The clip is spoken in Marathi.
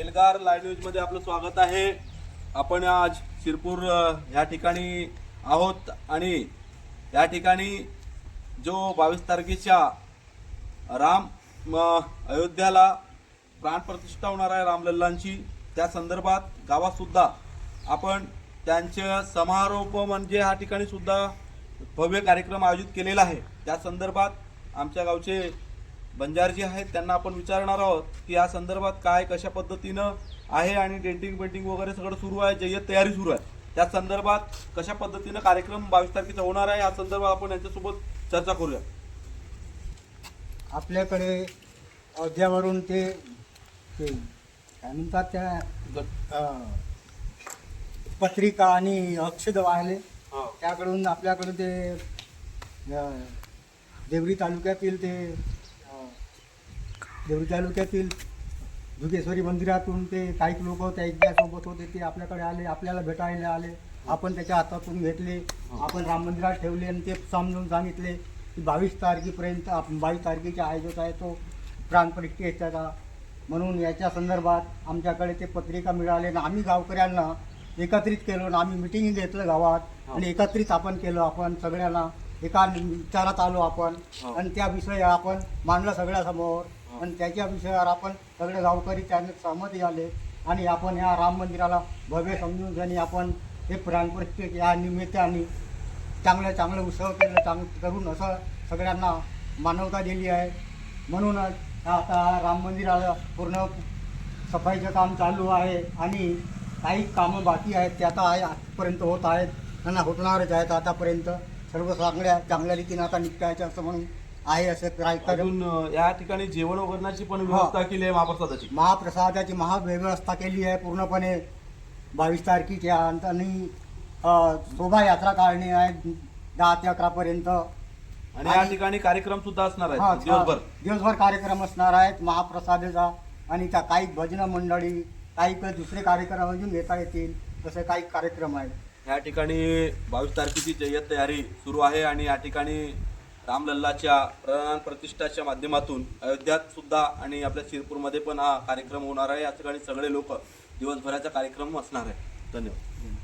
एल्गार लाईव्ह न्यूजमध्ये आपलं स्वागत आहे. आपण आज शिरपूर ह्या या ठिकाणी आहोत आणि या ठिकाणी जो बावीस तारखेच्या राम अयोध्याला प्राणप्रतिष्ठा होणार आहे रामलल्लांची त्या संदर्भात गावातसुद्धा आपण त्यांचे समारोप म्हणजे ह्या ठिकाणी सुद्धा भव्य कार्यक्रम आयोजित केलेला आहे. त्या संदर्भात आमच्या गावचे बंजारजी आहेत त्यांना आपण विचारणार आहोत की या संदर्भात काय कशा पद्धतीनं आहे आणि डेंटिंग पेंटिंग वगैरे सगळं सुरू आहे जय्यत तयारी सुरू आहे. त्या संदर्भात कशा पद्धतीनं कार्यक्रम बावीस तारखेचा होणार आहे या संदर्भात आपण यांच्यासोबत चर्चा करूया. आपल्याकडे अयोध्यावरून ते ते काय म्हणतात त्या अं, पत्रिका आणि अक्षद वाहिले. त्याकडून आपल्याकडे ते अं, देवरी तालुक्यातील ते देवरी तालुक्यातील जुगेश्वरी मंदिरातून ते काही लोक त्या यज्ञासोबत होते ते आपल्याकडे आले आपल्याला भेटायला आले. आपण त्याच्या हातातून घेतले आपण राम मंदिरात ठेवले आणि ते समजून सांगितले की बावीस तारखेपर्यंत आपण बावीस तारखेच्या आयोजक आहे तो प्राणपरीक्षेचा म्हणून याच्या संदर्भात आमच्याकडे ते पत्रिका मिळाले आणि आम्ही गावकऱ्यांना एकत्रित केलं आणि आम्ही मिटिंग घेतलं गावात. आणि एकत्रित आपण केलं आपण सगळ्यांना. एका विचारात आलो आपण हो. आणि त्या विषयी आपण मांडलं सगळ्यासमोर. आणि त्याच्या विषयावर आपण सगळे गावकरी त्याने सहमती आले आणि आपण ह्या राम मंदिराला भव्य समजून आणि आपण हे प्राणप्रत्येक या निमित्ताने चांगलं चांगलं उत्सव केलं चांग करून असं सगळ्यांना मानवता दिली आहे. म्हणूनच आता राम मंदिराला पूर्ण सफाईचं काम चालू आहे आणि काही कामं बाकी आहेत ते आता आहे आजपर्यंत होत आहेत. त्यांना होणारच आहेत आतापर्यंत. सर्व चांगल्या चांगल्या रीतीने आता निघतायचं असं म्हणून आहे असं कार्यक्रम अजून अ, या ठिकाणी जेवण वगैरेची पण व्यवस्था केली आहे महाप्रसादाची. महाप्रसादाची महाव्यवस्था केली आहे पूर्णपणे. बावीस तारखेच्या आणि अ, शोभायात्रा काढणे आहे दहा ते अकरापर्यंत आणि या ठिकाणी कार्यक्रम सुद्धा असणार हा, आहे दिवसभर दिवसभर कार्यक्रम असणार आहेत महाप्रसादाचा. आणि त्या काही भजन मंडळी काही काही दुसरे कार्यक्रम अजून घेता येतील तसे काही कार्यक्रम आहेत. या ठिकाणी बावीस तारखेची जय्यत तयारी सुरू आहे आणि या ठिकाणी रामलल्लाच्या प्राण प्रतिष्ठाच्या माध्यमातून अयोध्यात सुद्धा आणि आपल्या शिरपूरमध्ये पण हा कार्यक्रम होणार आहे. या ठिकाणी सगळे लोक दिवसभराचा कार्यक्रम असणार आहे. धन्यवाद.